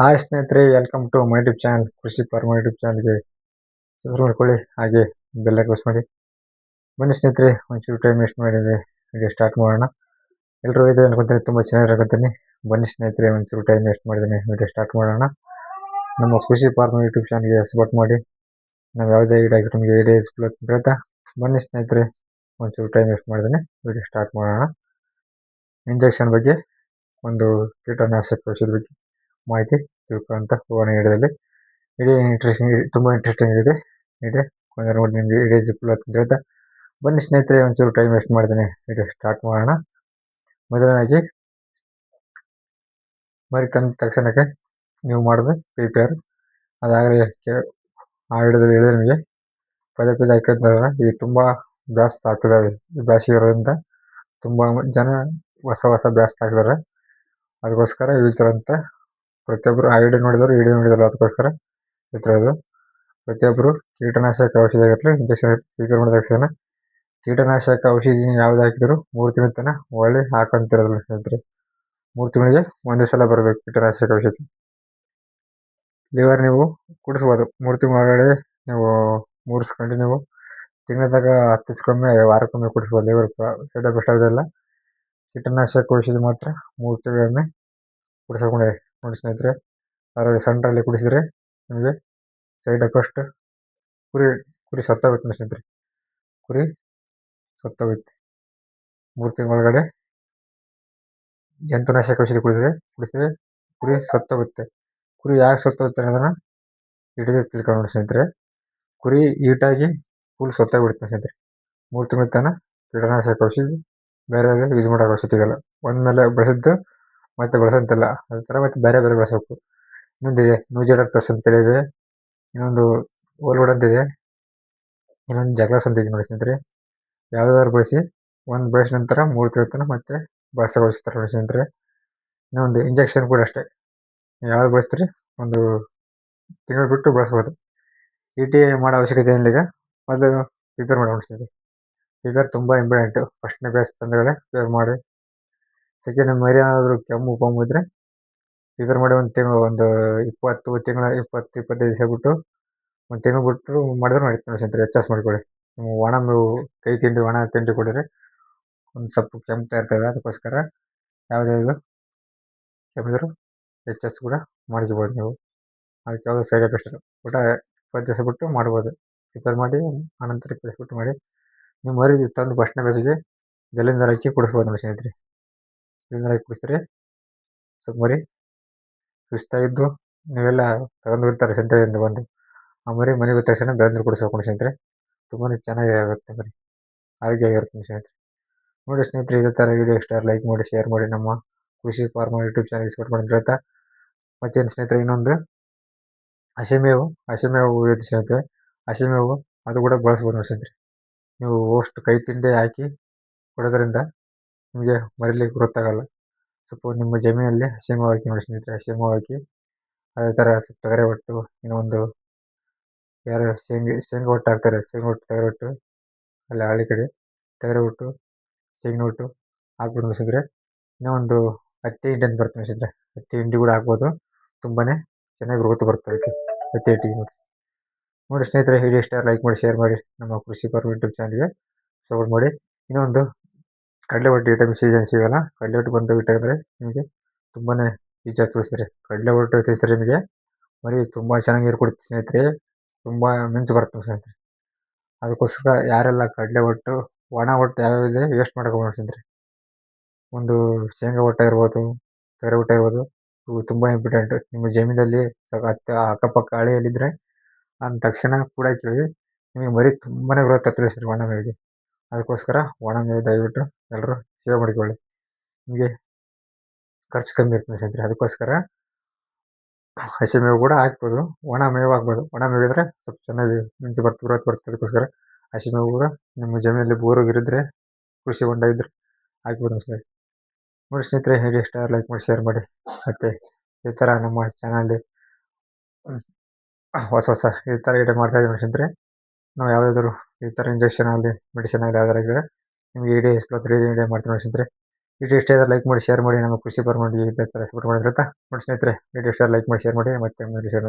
Hi ಸ್ನೇಹಿತರೆ welcome to my YouTube channel ಕೃಷಿ farm YouTube ಚಾನಲ್ಗೆ ಸಬ್ಸ್ಕ್ರೈಬ್ ಮಾಡ್ಕೊಳ್ಳಿ, ಹಾಗೆ ಬೆಲ್ಲ ಕ್ಲೋಸ್ ಮಾಡಿ ಬನ್ನಿ ಸ್ನೇಹಿತರೆ, ಒಂಚೂರು ಟೈಮ್ ವೇಸ್ಟ್ ಮಾಡಿದೆ ಹಾಗೆ ಸ್ಟಾರ್ಟ್ ಮಾಡೋಣ. ಎಲ್ಲರೂ ಇದೆ ಅನ್ಕೊತೀನಿ, ತುಂಬ ಚೆನ್ನಾಗಿರಕತ್ತೀನಿ ಬನ್ನಿ ಸ್ನೇಹಿತರೆ, ಒಂಚೂರು ಟೈಮ್ ವೇಸ್ಟ್ ಮಾಡಿದ್ದೀನಿ ವಿಡಿಯೋ ಸ್ಟಾರ್ಟ್ ಮಾಡೋಣ. ನಮ್ಮ ಕೃಷಿ ಫಾರ್ಮ ಯೂಟ್ಯೂಬ್ ಚಾನಲ್ಗೆ ಸಪೋರ್ಟ್ ಮಾಡಿ. ನಾವು ಯಾವುದೇ ವಿಡಿಯೋ ಆಗಿರೋ ಐಡಿಯಾ ಅಂತ. ಹೇಳ್ತಾ ಬನ್ನಿ ಸ್ನೇಹಿತರೆ, ಒಂಚೂರು ಟೈಮ್ ವೇಸ್ಟ್ ಮಾಡಿದ್ದೀನಿ ವಿಡಿಯೋ ಸ್ಟಾರ್ಟ್ ಮಾಡೋಣ. ಇಂಜೆಕ್ಷನ್ ಬಗ್ಗೆ ಒಂದು ಕೀಟನಾಶಕ ಔಷಧಿ ಬಗ್ಗೆ. ಮಾಹಿತಿ ತಿಳ್ಕೊಳ್ಳೋಂಥ ಹೋಗೋಣ ವಿಡಿಯೋದಲ್ಲಿ. ಇಡೀ ಇಂಟ್ರೆಸ್ಟಿಂಗ್ ತುಂಬ ಇಂಟ್ರೆಸ್ಟಿಂಗ್ ಇದೆ. ಇದೆ ನೋಡಿ ನಿಮಗೆ ಇಡೀ ಜಿಪ್ಪು ಅಂತ ಬನ್ನಿ ಸ್ನೇಹಿತರೆ, ಒಂಚೂರು ಟೈಮ್ ವೇಸ್ಟ್ ಮಾಡ್ತೀನಿ. ವಿಡಿಯೋ ಸ್ಟಾರ್ಟ್ ಮಾಡೋಣ. ಮೊದಲನೇದಾಗಿ, ಮರಿ ತಂದ ತಕ್ಷಣಕ್ಕೆ ನೀವು ಮಾಡಿದ್ರೆ ಪ್ರಿಪೇರ್ ಅದಾಗಲೇ ಆ ಹಿಡಿದ್ರೆ ಹೇಳಿದ್ರೆ ನಿಮಗೆ. ಪದೇ ಪದೇ ಹಾಕಿದ್ರೆ ಇದು ತುಂಬ ಬ್ಯಾಸ್ ಆಗ್ತಿದ್ದಾರೆ ಈ ಬ್ಯಾಸಿಗೆ ಇರೋದ್ರಿಂದ ತುಂಬ ಜನ ಹೊಸ ಹೊಸ ಬ್ಯಾಸ್ತ ಹಾಕಿದ್ದಾರೆ. ಅದಕ್ಕೋಸ್ಕರ ಹೇಳ್ತಾರಂತೆ ಪ್ರತಿಯೊಬ್ಬರು ಆ ವಿಡಿಯೋ ನೋಡಿದವರು ವಿಡಿಯೋ ನೋಡಿದ್ರು ಅದಕ್ಕೋಸ್ಕರ ಹೇಳ್ತಿರೋದು ಪ್ರತಿಯೊಬ್ಬರು ಕೀಟನಾಶಕ ಔಷಧಿ ಆಗಿರಲಿ ಇಂಜೆಕ್ಷನ್ ಸ್ವೀಕಾರ ಮಾಡಿದ ತಕ್ಷಣ ಕೀಟನಾಶಕ ಔಷಧಿ ಯಾವ್ದು ಹಾಕಿದ್ರು? ಮೂರು ತಿಂಗಳ ತನಕ ಒಳ್ಳೆ ಹಾಕೊಂತಿರೋದಿಲ್ಲ ಸ್ನೇಹಿತರೆ ಮೂರು ತಿಂಗಳಿಗೆ ಒಂದೇ ಸಲ ಬರಬೇಕು ಕೀಟನಾಶಕ ಔಷಧಿ. ಲಿವರ್ ನೀವು ಕುಡಿಸ್ಬೋದು. ಮೂರು ತಿಂಗಳ ಒಳಗಡೆ ನೀವು ಮೂರಿಸ್ಕೊಂಡು ನೀವು ತಿಂಗಳದಾಗ ಹತ್ತಿಸ್ಕೊಮ್ಮೆ, ವಾರಕ್ಕೊಮ್ಮೆ ಕುಡಿಸ್ಬೋದು. ಲಿವರ್ ಸೈಡ್ ಎಫೆಕ್ಟ್ ಆಗೋದಿಲ್ಲ. ಕೀಟನಾಶಕ ಔಷಧಿ ಮಾತ್ರ ಮೂರು ತಿಂಗಳೊಮ್ಮೆ ಕುಡಿಸ್ಕೊಂಡೆ. ನೋಡಿ ಸ್ನೇಹಿತರೆ ಅದರಲ್ಲಿ ಸೆಂಟ್ರಲ್ಲಿ ಕುಡಿಸಿದ್ರೆ ನಿಮಗೆ ಸೈಡ್ ಎಫೆಕ್ಟ್ ಕುರಿ ಕುರಿ ಸತ್ತೋಗುತ್ತೆ ಸ್ನೇಹಿತರೆ. ಕುರಿ ಸತ್ತೋಗುತ್ತೆ. ಮೂರು ತಿಂಗಳ ಒಳಗಡೆ ಜಂತುನಾಶಕ ಔಷಧಿ ಕುಡಿದ್ರೆ, ಕುಡಿಸಿದ್ರೆ ಕುರಿ ಸತ್ತೋಗುತ್ತೆ. ಕುರಿ ಯಾಕೆ ಸತ್ತೋಗುತ್ತೆ ಅನ್ನೋದನ್ನ ಹಿಡಿದು ತಿಳ್ಕೊಂಡು ಸ್ನೇಹಿತರೆ. ಕುರಿ ಈಟಾಗಿ ಫುಲ್ ಸತ್ತೋಗ್ಬಿಡುತ್ತೆ ಸ್ನೇಹಿತರೆ. ಮೂರು ತಿಂಗಳ ತನಕ ಕೀಟನಾಶಕ ಔಷಧಿ ಬೇರೆ ಯೂಸ್ ಮಾಡೋ ಔಷಧಿಗಲ್ಲ ಒಂದ್ಮೇಲೆ ಬಳಸಿದ್ದು ಮತ್ತೆ ಬಳಸೋಂತಿಲ್ಲ ಅದೇ ಥರ ಮತ್ತೆ ಬೇರೆ ಬೇರೆ ಬಳಸಬೇಕು ಇನ್ನೊಂದಿದೆ ನ್ಯೂಜೆಡರ್ ಪ್ಲಸ್ ಅಂತ ಇದೆ ಇನ್ನೊಂದು ಓಲ್ವುಡ್ ಅಂತಿದೆ ಇನ್ನೊಂದು ಜಗ್ಲಾಸ್ ಅಂತ ಇದೆ ನೋಡಿ ಸ್ನೇಹಿತರೆ. ಯಾವುದಾದ್ರು ಬಳಸಿ, ಒಂದು ಬಳಸಿದ ನಂತರ ಮೂರು ತಿಂಗಳ ತನಕ ಮತ್ತೆ ಬಳಸಗೊಳಿಸ್ತಾರೆ ನೋಡಿ ಸ್ನೇಹಿತರೆ. ಇನ್ನೊಂದು ಇಂಜೆಕ್ಷನ್ ಕೂಡ ಅಷ್ಟೇ. ಯಾವ್ದು ಬಳಸ್ತೀರಿ? ಒಂದು ತಿಂಗಳು ಬಿಟ್ಟು ಬಳಸ್ಬೋದು. ಇ ಟಿ ಮಾಡೋ ಅವಶ್ಯಕತೆ ಏನಿಲ್ಲ ಮೊದಲು ಪ್ರಿಪೇರ್ ಮಾಡಿ ಸ್ನೇಹಿತರೆ. ಪ್ರಿಪೇರ್ ತುಂಬ ಇಂಪಾರ್ಟೆಂಟು ಫಸ್ಟ್ನೇ ಬೇಸ್ ತಂದಗಳೇ ಪ್ರಿಪೇರ್ ಮಾಡಿ. ಸೆಕೆಂಡ್ ಮರಿ ಏನಾದರೂ ಕೆಮ್ಮು ಪಮ್ಮು ಇದ್ದರೆ ಪ್ರಿಪೇರ್ ಮಾಡಿ ಒಂದು ತಿಂಗಳು, ಒಂದು ಇಪ್ಪತ್ತು ತಿಂಗಳ, ಇಪ್ಪತ್ತು, ಇಪ್ಪತ್ತೈದು ದಿವಸ ಬಿಟ್ಟು ಒಂದು ತಿಂಗಳು ಬಿಟ್ಟು ಮಾಡಿದ್ರೆ ನಡೀತದೆ ನೋಡಿ ಸ್ನೇಹಿತರೆ ಎಚ್ ಎಸ್ ಮಾಡಿಕೊಳ್ಳಿ. ನೀವು ಒಣ ಮೇವು, ಕೈ ತಿಂಡಿ, ಒಣ ತಿಂಡಿ ಕೊಡಿದ್ರೆ ಒಂದು ಸ್ವಲ್ಪ ಕೆಮ್ತಾ ಇರ್ತವೆ ಅದಕ್ಕೋಸ್ಕರ ಯಾವುದೇ ಇದು ಕೆಮ್ಮಿದ್ರು ಎಚ್ಚಸ್ ಕೂಡ ಮಾಡ್ಕೋಬೋದು ನೀವು. ಅದಕ್ಕೆ ಯಾವುದೋ ಸೈಡ್ ಎಫೆಕ್ಟ್ ಇಲ್ಲ ಊಟ ಇಪ್ಪತ್ತು ದಿವಸ ಬಿಟ್ಟು ಮಾಡ್ಬೋದು. ಪ್ರಿಪೇರ್ ಮಾಡಿ, ಆನಂತರ ಕಳಿಸ್ಬಿಟ್ಟು ಮಾಡಿ ನೀವು ಮರಿ ತಂದು ಫಸ್ಟ್ನೇ ಬೇಸಿಗೆ ಬೆಲ್ಲಿಂದ ಹಾಕಿ ಕುಡಿಸ್ಬೋದು ನೋಡಿ ಸ್ನೇಹಿತರೆ. ಬೆಲ್ಲಿನ ಕುಡಿಸ್ರಿ ಸ್ವಲ್ಪ ಮರಿ ಸುಸ್ತಾಗಿದ್ದು ನೀವೆಲ್ಲ ತಗೊಂಡು ಬಿಡ್ತಾರೆ ಸಂತೆಯಿಂದ ಬಂದು. ಆ ಮರಿ ಮನೆಗೆ ತಕ್ಷಣ ಬೆಳೆದ್ರು ಕುಡಿಸ್ಬೇಕು ಸ್ನೇಹಿತರೆ. ತುಂಬಾ ಚೆನ್ನಾಗಿ ಆಗುತ್ತೆ ಮರಿ. ಆರೋಗ್ಯ ಆಗಿರುತ್ತೆ ಸ್ನೇಹಿತರೆ. ನೋಡಿ ಸ್ನೇಹಿತರೆ, ಇದೇ ಥರ ವೀಡಿಯೋ ಇಷ್ಟ ಲೈಕ್ ಮಾಡಿ ಶೇರ್ ಮಾಡಿ ನಮ್ಮ ಕೃಷಿ ಫಾರ್ಮರ್ ಯೂಟ್ಯೂಬ್ ಚಾನಲ್ ಸಪೋರ್ಟ್ ಮಾಡಿ ಹೇಳ್ತಾ ಮತ್ತೇನು ಸ್ನೇಹಿತರೆ, ಇನ್ನೊಂದು. ಹಸಿಮೇವು ಹಸಿಮೇವು ಇದೆ ಸ್ನೇಹಿತರೆ. ಹಸಿಮೇವು ಅದು ಕೂಡ ಬಳಸ್ಬೋದು ಸ್ನೇಹಿತರೆ. ನೀವು ಅಷ್ಟು ಕೈ ತಿಂಡಿ ಹಾಕಿ ಕೊಡೋದ್ರಿಂದ ನಿಮಗೆ ಮರಿಲಿಕ್ಕೆ ಗೊತ್ತಾಗಲ್ಲ. ಸ್ವಲ್ಪ ನಿಮ್ಮ ಜಮೀನಲ್ಲಿ ಹಸಿಮೇವು ಹಾಕಿ ನೋಡಿ ಸ್ನೇಹಿತರೆ ಹಸಿಮೇವು ಹಾಕಿ ಅದೇ ಥರ ಸ್ವಲ್ಪ ತೊಗರೆ ಒಟ್ಟು, ಇನ್ನೊಂದು ಯಾರು ಶೇಂಗ, ಶೇಂಗಾ ಒಟ್ಟು ಹಾಕ್ತಾರೆ, ಶೇಂಗಾ ಒಟ್ಟು, ತೊಗರೆ ಒಟ್ಟು, ಅಲ್ಲಿ ಹಳ್ಳಿ ಕಡೆ ತೊಗರೆ ಒಟ್ಟು, ಶೇಂಗಾ ಒಟ್ಟು ಹಾಕ್ಬಿಟ್ಟು ಮಿಸಿದ್ರೆ ಇನ್ನೂ ಒಂದು ಹತ್ತಿ ಹಿಂಡಿ ಅಂತ ಬರ್ತೀನಿ ಮಿಸಿದ್ರೆ ಹತ್ತಿ ಹಿಂಡಿ ಕೂಡ ಹಾಕ್ಬೋದು. ತುಂಬಾ ಚೆನ್ನಾಗಿ ಗ್ರೋತ್ ಬರ್ತದೆ ಹತ್ತಿ ಹಿಟ್ಟಿಗೆ ನೋಡಿ. ನೋಡಿ ಸ್ನೇಹಿತರೆ ವಿಡಿಯೋ ಇಷ್ಟ ಲೈಕ್ ಮಾಡಿ ಶೇರ್ ಮಾಡಿ ನಮ್ಮ ಕೃಷಿ ಪರ್ ಯೂಟ್ಯೂಬ್ ಚಾನಲ್ಗೆ ಸಪೋರ್ಟ್ ಮಾಡಿ. ಇನ್ನೊಂದು ಕಡಲೆ ಹೊಟ್ಟೆ ವಿಟಮಿನ್ ಸೀಸನ್ ಸಿಗೋಲ್ಲ ಕಡಲೆ ಹೊಟ್ಟೆ ಬಂದು ಬಿಟ್ಟಾದ್ರೆ ನಿಮಗೆ ತುಂಬಾ ಈಜಾಗಿ ತೋರಿಸ್ತಾರೆ. ಕಡಲೆ ಹೊಟ್ಟೆ ತಿಳಿಸಿದ್ರೆ ನಿಮಗೆ. ಮರಿ ತುಂಬ ಚೆನ್ನಾಗಿ ನೀರು ಕೊಡುತ್ತೆ ಸ್ನೇಹಿತರೆ. ತುಂಬ ಮಿಂಚು ಬರುತ್ತೆ ಸ್ನೇಹಿತರೆ. ಅದಕ್ಕೋಸ್ಕರ ಯಾರೆಲ್ಲ ಕಡಲೆ ಹೊಟ್ಟು ಒಣ ಹೊಟ್ಟು ಯಾವ್ಯಾವ ಇದೆ ವೇಸ್ಟ್ ಮಾಡೋಕೆ ಸ್ನೇಹಿತರೆ. ಒಂದು ಶೇಂಗಾ ಹೊಟ್ಟೆ ಇರ್ಬೋದು ತೊಗರೆ ಹೊಟ್ಟೆ ಇರ್ಬೋದು, ಇವು ತುಂಬ ಇಂಪಾರ್ಟೆಂಟ್ ನಿಮ್ಮ ಜಮೀನಲ್ಲಿ ಹತ್ತ ಅಕ್ಕಪಕ್ಕ ಹಳೆಯಲ್ಲಿದ್ದರೆ ಅಂದ ತಕ್ಷಣ ಕೂಡ ಕೇಳಿ ನಿಮಗೆ ಮರಿ ತುಂಬಾ ಗ್ರೋತ್ ತಿಳಿಸ್ರಿ ಒಣ ಮೇವಿಗೆ. ಅದಕ್ಕೋಸ್ಕರ ಒಣ ಮೇವು ದಯವಿಟ್ಟು ಎಲ್ಲರೂ ಸೇವ್ ಮಾಡಿಕೊಳ್ಳಿ. ನಿಮಗೆ ಖರ್ಚು ಕಮ್ಮಿ ಇರ್ತದೆ ಸ್ನೇಹಿತರೆ ಅದಕ್ಕೋಸ್ಕರ ಹಸಿ ಮೇವು ಕೂಡ ಹಾಕ್ಬೋದು ಒಣ ಮೇವು ಹಾಕ್ಬೋದು ಒಣ ಮೇವು ಇದ್ದರೆ ಸ್ವಲ್ಪ ಚೆನ್ನಾಗಿ ಮಿಂಚು ಬರ್ತದೆ ಬರೋದು ಬರ್ತದೆ ಅದಕ್ಕೋಸ್ಕರ ಹಸಿ ಮೇವು ಕೂಡ ನಿಮ್ಮ ಜಮೀನಲ್ಲಿ ಬೋರು ಇರಿದ್ರೆ ಕೃಷಿ ಹೊಂಡ ಇದ್ದರೆ ಹಾಕ್ಬೋದು ಸ್ನೇಹಿತರೆ ನೋಡಿ ಸ್ನೇಹಿತರೆ, ಹೇಗೆ ಇಷ್ಟ ಲೈಕ್ ಮಾಡಿ ಶೇರ್ ಮಾಡಿ. ಮತ್ತು ಈ ಥರ ನಮ್ಮ ಚಾನಲ್ಲಿ ಹೊಸ ಹೊಸ ಈ ಥರ ವಿಡಿಯೋ ಮಾಡ್ತಾ ಇದ್ದೀವಿ ಸ್ನೇಹಿತರೆ. ನಾವು ಯಾವುದಾದ್ರು ಈ ಥರ ಇಂಜೆಕ್ಷನ್ ಆಗಲಿ ಮೆಡಿಸಿನ್ ಆಗಲಿ ಯಾವ್ದಾರು ನಿಮಗೆ ವಿಡಿಯೋ ಎಕ್ಸ್ಪ್ಲೋ ತ್ರೀ ವಿಡಿಯೋ ನೋಡಿ ಸ್ನೇಹಿತರೆ. ವಿಡಿಯೋ ಇಷ್ಟ ಲೈಕ್ ಮಾಡಿ ಶೇರ್ ಮಾಡಿ, ನಮ್ಮ ಖುಷಿ ಪರ ಈ ಸಪೋರ್ಟ್ ಮಾಡಿದ್ರೆ ನೋಡಿ ಸ್ನೇಹಿತರೆ ವಿಡಿಯೋ ಇಷ್ಟ ಲೈಕ್ ಮಾಡಿ ಶೇರ್ ಮಾಡಿ, ಮತ್ತೆ ಮುಂದೆ ಶೇರ್ ಮಾಡಿ